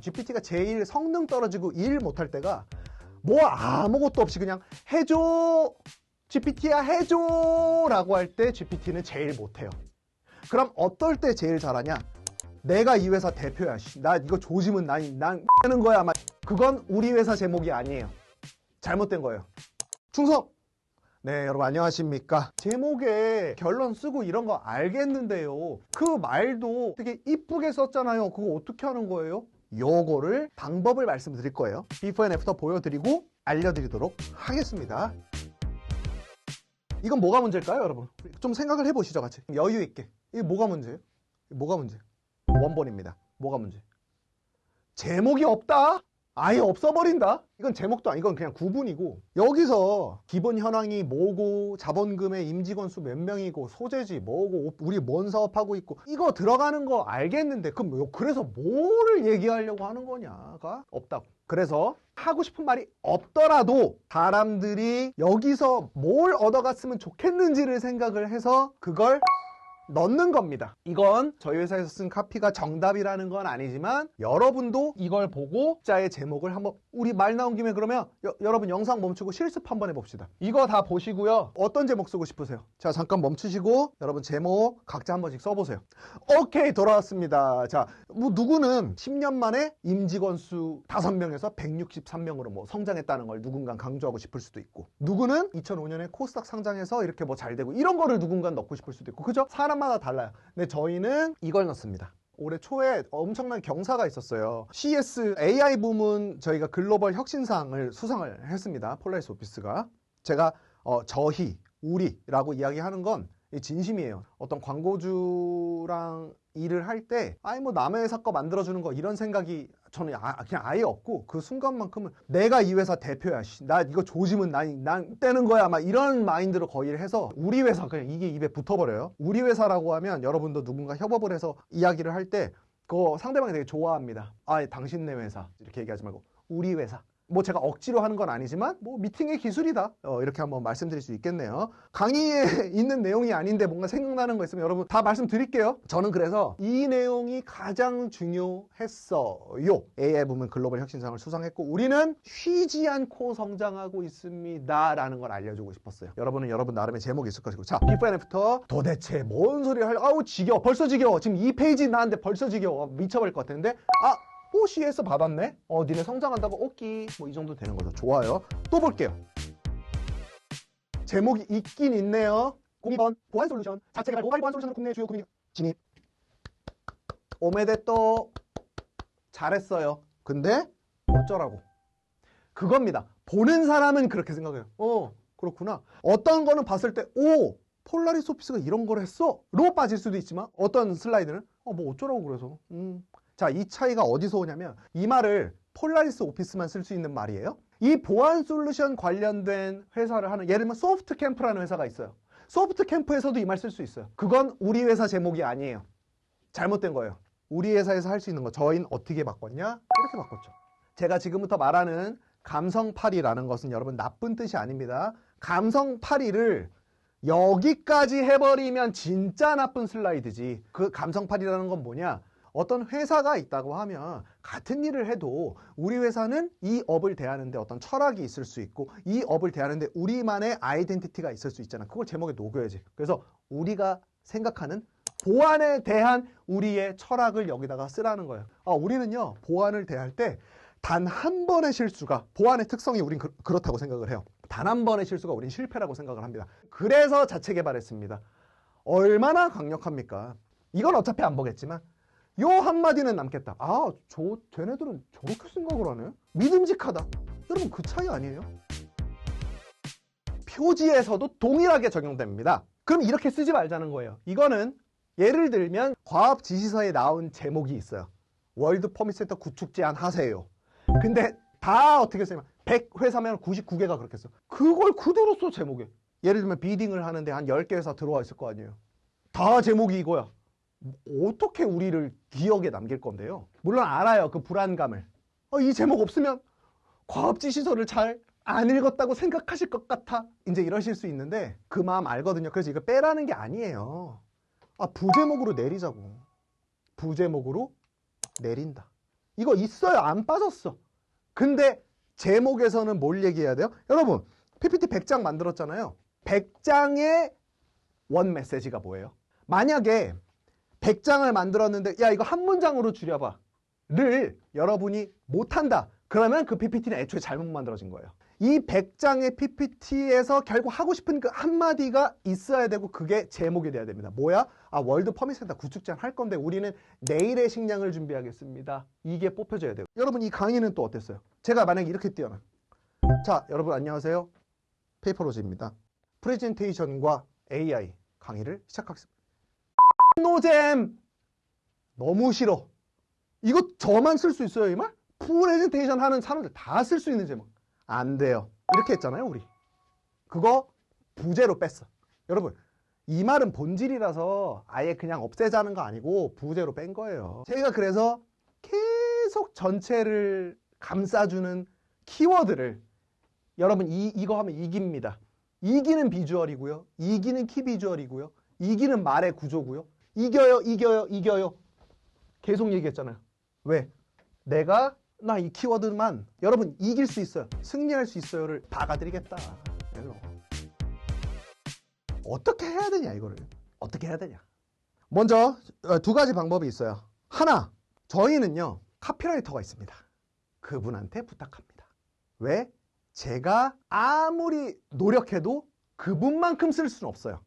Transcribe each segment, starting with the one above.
GPT가 제일 성능 떨어지고 일 못할 때가 뭐 아무것도 없이 그냥 해줘 GPT야 해줘 라고 할 때 GPT는 제일 못해요. 그럼 어떨 때 제일 잘하냐? 내가 이 회사 대표야 씨. 나 이거 조짐은 난, 난 하는 거야 막. 그건 우리 회사 제목이 아니에요. 잘못된 거예요. 충성! 네 여러분 안녕하십니까? 제목에 결론 쓰고 이런 거 알겠는데요. 그 말도 되게 이쁘게 썼잖아요. 그거 어떻게 하는 거예요? 요거를 방법을 말씀드릴 거예요 비포 앤 애프터 보여드리고 알려드리도록 하겠습니다 이건 뭐가 문제일까요 여러분? 좀 생각을 해보시죠 같이 여유 있게 이게 뭐가 문제예요? 뭐가 문제? 원본입니다 뭐가 문제? 제목이 없다? 아예 없어버린다? 이건 제목도 아니고 그냥 구분이고 여기서 기본 현황이 뭐고 자본금의 임직원 수 몇 명이고 소재지 뭐고 우리 뭔 사업하고 있고 이거 들어가는 거 알겠는데 그럼 뭐- 그래서 뭐를 얘기하려고 하는 거냐가 없다고 그래서 하고 싶은 말이 없더라도 사람들이 여기서 뭘 얻어갔으면 좋겠는지를 생각을 해서 그걸 넣는 겁니다. 이건 저희 회사에서 쓴 카피가 정답이라는 건 아니지만 여러분도 이걸 보고 자의 제목을 한번 우리 말 나온 김에 그러면 여, 여러분 영상 멈추고 실습 한번 해봅시다. 이거 다 보시고요. 어떤 제목 쓰고 싶으세요? 자 잠깐 멈추시고 여러분 제목 각자 한 번씩 써보세요. 오케이 돌아왔습니다. 자 뭐 누구는 10년 만에 임직원 수 5명에서 163명으로 뭐 성장했다는 걸 누군가 강조하고 싶을 수도 있고 누구는 2005년에 코스닥 상장해서 이렇게 뭐 잘 되고 이런 거를 누군가 넣고 싶을 수도 있고 그죠? 사람 마다 달라요. 근데 저희는 이걸 넣습니다. 올해 초에 엄청난 경사가 있었어요. CS AI 부문 저희가 글로벌 혁신상을 수상을 했습니다. 폴라리스 오피스가. 제가 어, 저희, 우리라고 이야기하는 건이 진심이에요. 어떤 광고주랑 일을 할 때 아니 뭐 남의 회사 거 만들어주는 거 이런 생각이 저는 아, 그냥 아예 없고 그 순간만큼은 내가 이 회사 대표야 씨. 나 이거 조짐은 난, 난 떼는 거야. 막 이런 마인드로 거의를 해서 우리 회사 그냥 이게 입에 붙어버려요. 우리 회사라고 하면 여러분도 누군가 협업을 해서 이야기를 할 때 그거 상대방이 되게 좋아합니다. 아 당신네 회사. 이렇게 얘기하지 말고 우리 회사 뭐 제가 억지로 하는 건 아니지만 뭐 미팅의 기술이다. 어, 이렇게 한번 말씀드릴 수 있겠네요. 강의에 있는 내용이 아닌데 뭔가 생각나는 거 있으면 여러분 다 말씀드릴게요. 저는 그래서 이 내용이 가장 중요했어요. AI 부문 글로벌 혁신상을 수상했고 우리는 쉬지 않고 성장하고 있습니다 라는 걸 알려주고 싶었어요. 여러분은 여러분 나름의 제목이 있을 것이고. 자 비포 앤 애프터 도대체 뭔 소리 할 아우 지겨워. 벌써 지겨워. 지금 이 페이지 나왔는데 벌써 지겨워. 미쳐버릴 것 같은데. 아 오, CS 받았네? 어, 니네 성장한다고? 오끼. 뭐 이 정도 되는 거죠. 좋아요. 또 볼게요. 제목이 있긴 있네요. 02번 보안 솔루션. 자체 개발 모바일 보안 솔루션 국내 주요 금융 진입. 오메데또 잘했어요. 근데 어쩌라고. 그겁니다. 보는 사람은 그렇게 생각해요. 어, 그렇구나. 어떤 거는 봤을 때, 오, 폴라리스 오피스가 이런 걸 했어? 로 빠질 수도 있지만, 어떤 슬라이드는, 어, 뭐 어쩌라고 그래서. 음. 자, 이 차이가 어디서 오냐면, 이 말을 폴라리스 오피스만 쓸 수 있는 말이에요. 이 보안 솔루션 관련된 회사를 하는, 예를 들면 소프트 캠프라는 회사가 있어요. 소프트 캠프에서도 이 말 쓸 수 있어요. 그건 우리 회사 제목이 아니에요. 잘못된 거예요. 우리 회사에서 할 수 있는 거, 저희는 어떻게 바꿨냐? 이렇게 바꿨죠. 제가 지금부터 말하는 감성팔이라는 것은 여러분 나쁜 뜻이 아닙니다. 감성팔이를 여기까지 해버리면 진짜 나쁜 슬라이드지. 그 감성팔이라는 건 뭐냐? 어떤 회사가 있다고 하면 같은 일을 해도 우리 회사는 이 업을 대하는데 어떤 철학이 있을 수 있고 이 업을 대하는데 우리만의 아이덴티티가 있을 수 있잖아. 그걸 제목에 녹여야지. 그래서 우리가 생각하는 보안에 대한 우리의 철학을 여기다가 쓰라는 거예요. 아, 우리는요, 보안을 대할 때 단 한 번의 실수가, 보안의 특성이 우린 그, 렇다고 생각을 해요. 단 한 번의 실수가 우린 실패라고 생각을 합니다. 그래서 자체 개발했습니다. 얼마나 강력합니까? 이건 어차피 안 보겠지만, 요 한마디는 남겠다. 아, 저, 쟤네들은 저렇게 생각을 하네? 믿음직하다. 여러분, 그 차이 아니에요? 표지에서도 동일하게 적용됩니다. 그럼 이렇게 쓰지 말자는 거예요. 이거는 예를 들면 과업 지시서에 나온 제목이 있어요. 월드 퍼밋센터 구축 제안 하세요. 근데 다 어떻게 쓰냐면 100회사면 99개가 그렇게 써. 그걸 그대로 써 제목에. 예를 들면 비딩을 하는데 한 10개 회사 들어와 있을 거 아니에요. 다 제목이 이거야. 어떻게 우리를 기억에 남길 건데요? 물론 알아요. 그 불안감을. 어, 이 제목 없으면 과업 지시서를 잘안 읽었다고 생각하실 것 같아. 이제 이러실 수 있는데 그 마음 알거든요. 그래서 이거 빼라는 게 아니에요. 아, 부제목으로 내리자고. 부제목으로 내린다. 이거 있어요. 안 빠졌어. 근데 제목에서는 뭘 얘기해야 돼요? 여러분, PPT 100장 만들었잖아요. 100장의 원 메시지가 뭐예요? 만약에 100장을 만들었는데 야 이거 한 문장으로 줄여봐. 를 여러분이 못한다. 그러면 그 PPT는 애초에 잘못 만들어진 거예요. 이 100장의 PPT에서 결국 하고 싶은 그 한마디가 있어야 되고 그게 제목이 돼야 됩니다. 뭐야? 아 월드 퍼밋 센터 구축장 할 건데 우리는 내일의 식량을 준비하겠습니다. 이게 뽑혀져야 돼요 여러분 이 강의는 또 어땠어요? 제가 만약에 이렇게 띄어놔 자 여러분 안녕하세요. 페이퍼로즈입니다. 프레젠테이션과 AI 강의를 시작하겠습니다 노잼. 너무 싫어. 이거 저만 쓸 수 있어요 이 말? 프레젠테이션 하는 사람들 다 쓸 수 있는 제목. 안 돼요. 이렇게 했잖아요 우리. 그거 부제로 뺐어. 여러분 이 말은 본질이라서 아예 그냥 없애자는 거 아니고 부제로 뺀 거예요. 제가 그래서 계속 전체를 감싸주는 키워드를 여러분 이, 이거 하면 이깁니다. 이기는 비주얼이고요. 이기는 키 비주얼이고요. 이기는 말의 구조고요 이겨요, 이겨요, 이겨요. 계속 얘기했잖아요. 왜? 내가 나 이 키워드만 여러분 이길 수 있어요. 승리할 수 있어요를 박아드리겠다. 별로. 어떻게 해야 되냐 이거를. 어떻게 해야 되냐. 먼저 어, 두 가지 방법이 있어요. 하나, 저희는요. 카피라이터가 있습니다. 그분한테 부탁합니다. 왜? 제가 아무리 노력해도 그분만큼 쓸 수는 없어요.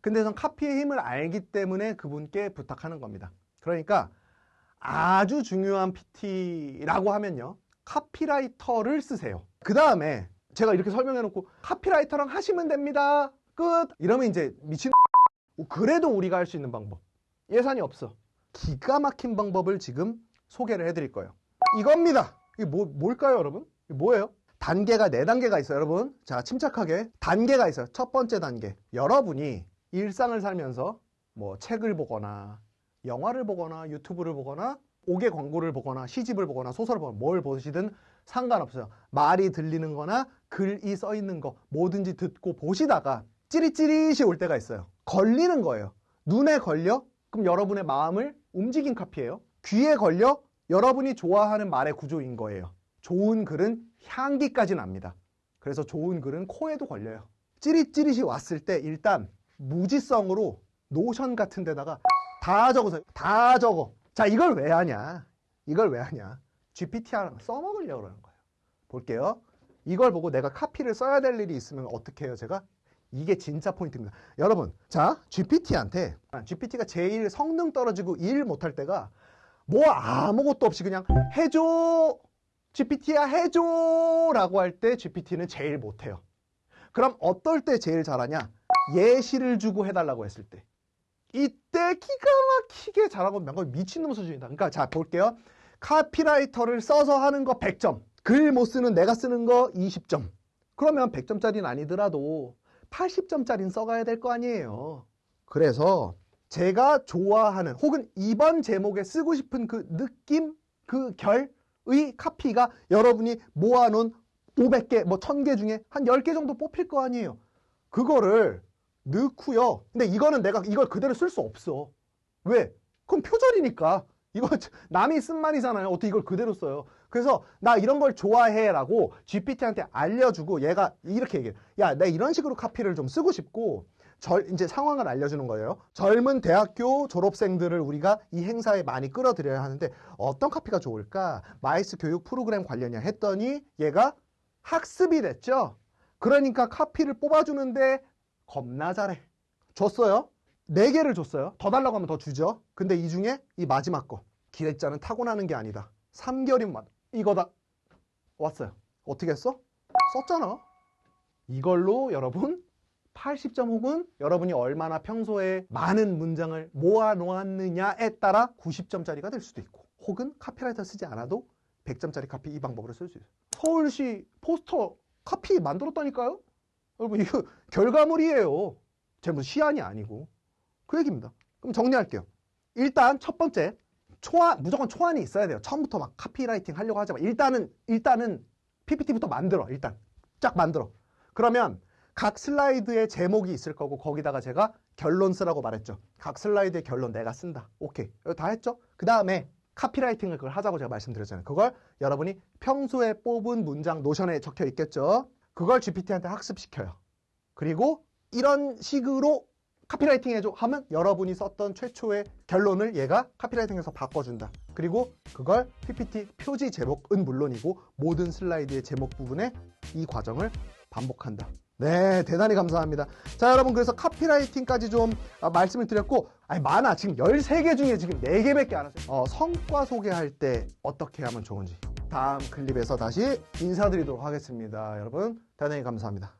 근데 전 카피의 힘을 알기 때문에 그분께 부탁하는 겁니다. 그러니까 아주 중요한 PT라고 하면요. 카피라이터를 쓰세요. 그 다음에 제가 이렇게 설명해 놓고 카피라이터랑 하시면 됩니다. 끝! 이러면 이제 미친 그래도 우리가 할 수 있는 방법. 예산이 없어. 기가 막힌 방법을 지금 소개를 해드릴 거예요. 이겁니다. 이게 뭐, 뭘까요, 여러분? 이게 뭐예요? 단계가 네 단계가 있어요, 여러분. 자, 침착하게. 단계가 있어요. 첫 번째 단계. 여러분이 일상을 살면서 뭐 책을 보거나 영화를 보거나 유튜브를 보거나 옥의 광고를 보거나 시집을 보거나 소설을 보거나 뭘 보시든 상관없어요. 말이 들리는 거나 글이 써 있는 거 뭐든지 듣고 보시다가 찌릿찌릿이 올 때가 있어요. 걸리는 거예요. 눈에 걸려? 그럼 여러분의 마음을 움직인 카피예요. 귀에 걸려? 여러분이 좋아하는 말의 구조인 거예요. 좋은 글은 향기까지 납니다. 그래서 좋은 글은 코에도 걸려요. 찌릿찌릿이 왔을 때 일단 무지성으로 노션 같은 데다가 다 적어서 다 적어. 자, 이걸 왜 하냐? 이걸 왜 하냐? GPT 하나 써먹으려고 그러는 거예요. 볼게요. 이걸 보고 내가 카피를 써야 될 일이 있으면 어떻게 해요, 제가? 이게 진짜 포인트입니다. 여러분, 자, GPT한테, GPT가 제일 성능 떨어지고 일 못할 때가 뭐 아무것도 없이 그냥 해줘! GPT야 해줘! 라고 할 때 GPT는 제일 못해요. 그럼 어떨 때 제일 잘하냐? 예시를 주고 해달라고 했을 때. 이때 기가 막히게 잘하고 거의 미친놈 수준이다. 그러니까 자 볼게요. 카피라이터를 써서 하는 거 100점. 글 못 쓰는 내가 쓰는 거 20점. 그러면 100점짜리는 아니더라도 80점짜리는 써가야 될 거 아니에요. 그래서 제가 좋아하는 혹은 이번 제목에 쓰고 싶은 그 느낌, 그 결의 카피가 여러분이 모아놓은 500개, 뭐 1000개 중에 한 10개 정도 뽑힐 거 아니에요. 그거를 넣고요. 근데 이거는 내가 이걸 그대로 쓸 수 없어. 왜? 그럼 표절이니까. 이거 남이 쓴 말이잖아요. 어떻게 이걸 그대로 써요? 그래서 나 이런 걸 좋아해라고 GPT한테 알려주고 얘가 이렇게 얘기해. 야, 내 이런 식으로 카피를 좀 쓰고 싶고 절 이제 상황을 알려주는 거예요. 젊은 대학교 졸업생들을 우리가 이 행사에 많이 끌어들여야 하는데 어떤 카피가 좋을까? 마이스 교육 프로그램 관련이야 했더니 얘가 학습이 됐죠. 그러니까 카피를 뽑아주는데 겁나 잘해. 줬어요. 4개를 줬어요. 더 달라고 하면 더 주죠. 근데 이 중에 이 마지막 거. 기획자는 타고나는 게 아니다. 3개월이면 이거다. 왔어요. 어떻게 했어? 썼잖아. 이걸로 여러분 80점 혹은 여러분이 얼마나 평소에 많은 문장을 모아 놓았느냐에 따라 90점짜리가 될 수도 있고 혹은 카피라이터 쓰지 않아도 100점짜리 카피 이 방법으로 쓸 수 있어요. 서울시 포스터 카피 만들었다니까요? 여러분 이거 결과물이에요. 제 무슨 시안이 아니고 그 얘기입니다. 그럼 정리할게요. 일단 첫 번째 초안 무조건 초안이 있어야 돼요. 처음부터 막 카피라이팅 하려고 하지 마. 일단은 일단은 PPT부터 만들어. 일단 쫙 만들어. 그러면 각 슬라이드에 제목이 있을 거고 거기다가 제가 결론 쓰라고 말했죠. 각 슬라이드의 결론 내가 쓴다. 오케이. 다 했죠? 그 다음에 카피라이팅을 그걸 하자고 제가 말씀드렸잖아요. 그걸 여러분이 평소에 뽑은 문장 노션에 적혀 있겠죠. 그걸 GPT한테 학습시켜요. 그리고 이런 식으로 카피라이팅 해줘 하면 여러분이 썼던 최초의 결론을 얘가 카피라이팅에서 바꿔준다. 그리고 그걸 PPT 표지 제목은 물론이고 모든 슬라이드의 제목 부분에 이 과정을 반복한다. 네, 대단히 감사합니다. 자, 여러분, 그래서 카피라이팅까지 좀 아, 말씀을 드렸고, 아니, 많아. 지금 13개 중에 지금 4개밖에 안 왔어요. 어, 성과 소개할 때 어떻게 하면 좋은지. 다음 클립에서 다시 인사드리도록 하겠습니다. 여러분, 대단히 감사합니다.